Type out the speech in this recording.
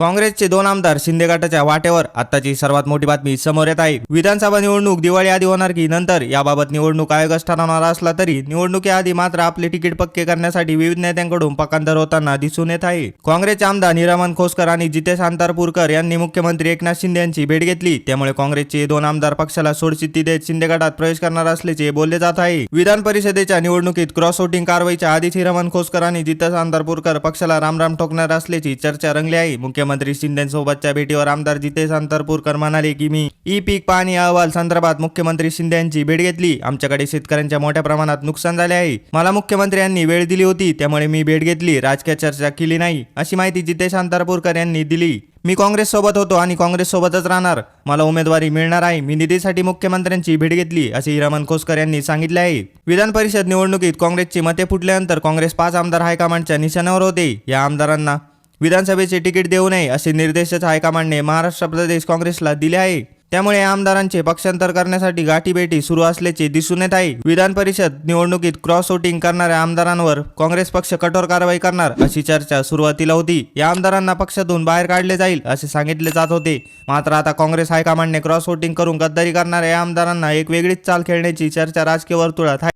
काँग्रेसचे दोन आमदार शिंदे गटाच्या वाटेवर. आताची सर्वात मोठी बातमी समोर येत आहे. विधानसभा निवडणूक दिवाळी आधी होणार की नंतर? याबाबत निवडणूक आयोगच ठरवणार असला तरी निवडणुकीआधी मात्र आपले तिकीट पक्के करण्यासाठी विविध नेत्यांकडून पकांतर होताना दिसून येत आहे. काँग्रेसचे आमदार निरामन खोसकर आणि जितेश अंतारपूरकर यांनी मुख्यमंत्री एकनाथ शिंदे यांची भेट घेतली. त्यामुळे काँग्रेसचे दोन आमदार पक्षाला सोडचित्ती देत शिंदे गटात प्रवेश करणार असल्याचे बोलले जात आहे. विधान परिषदेच्या निवडणुकीत क्रॉस वोटिंग कारवाईच्या आधीच हिरामन खोसकर आणि जितेश अंतारपूरकर पक्षाला रामराम ठोकणार असल्याची चर्चा रंगली आहे. मुख्यमंत्री शिंदेसोबतच्या भेटीवर आमदार जितेश अंतरपूरकर म्हणाले की मी ई पीक पाणी अहवाल संदर्भात मुख्यमंत्री शिंदे यांची भेट घेतली. आमच्याकडे शेतकऱ्यांच्या मोठ्या प्रमाणात नुकसान झाले आहे. मला मुख्यमंत्र्यांनी वेळ दिली होती त्यामुळे मी भेट घेतली. राजकीय चर्चा केली नाही अशी माहिती जितेश अंतरपूरकर यांनी दिली. मी काँग्रेस सोबत होतो आणि काँग्रेस सोबतच राहणार. मला उमेदवारी मिळणार आहे. मी निधीसाठी मुख्यमंत्र्यांची भेट घेतली असे हिरामन खोसकर यांनी सांगितले आहे. विधान परिषद निवडणुकीत काँग्रेसची मते फुटल्यानंतर काँग्रेस पाच आमदार हायकमांडच्या निशाण्यावर होते. या आमदारांना विधानसभेचे तिकीट देऊ नये असे निर्देशच हायकमांडने महाराष्ट्र प्रदेश काँग्रेसला दिले आहे. त्यामुळे या आमदारांचे पक्षांतर करण्यासाठी गाठीभेटी सुरू असल्याचे दिसून येत आहे. विधान परिषद निवडणुकीत क्रॉस वोटिंग करणाऱ्या आमदारांवर काँग्रेस पक्ष कठोर कारवाई करणार अशी चर्चा सुरुवातीला होती. या आमदारांना पक्षातून बाहेर काढले जाईल असे सांगितले जात होते. मात्र आता काँग्रेस हायकमांडने क्रॉस वोटिंग करून गद्दारी करणाऱ्या या आमदारांना एक वेगळीच चाल खेळण्याची चर्चा राजकीय वर्तुळात आहे.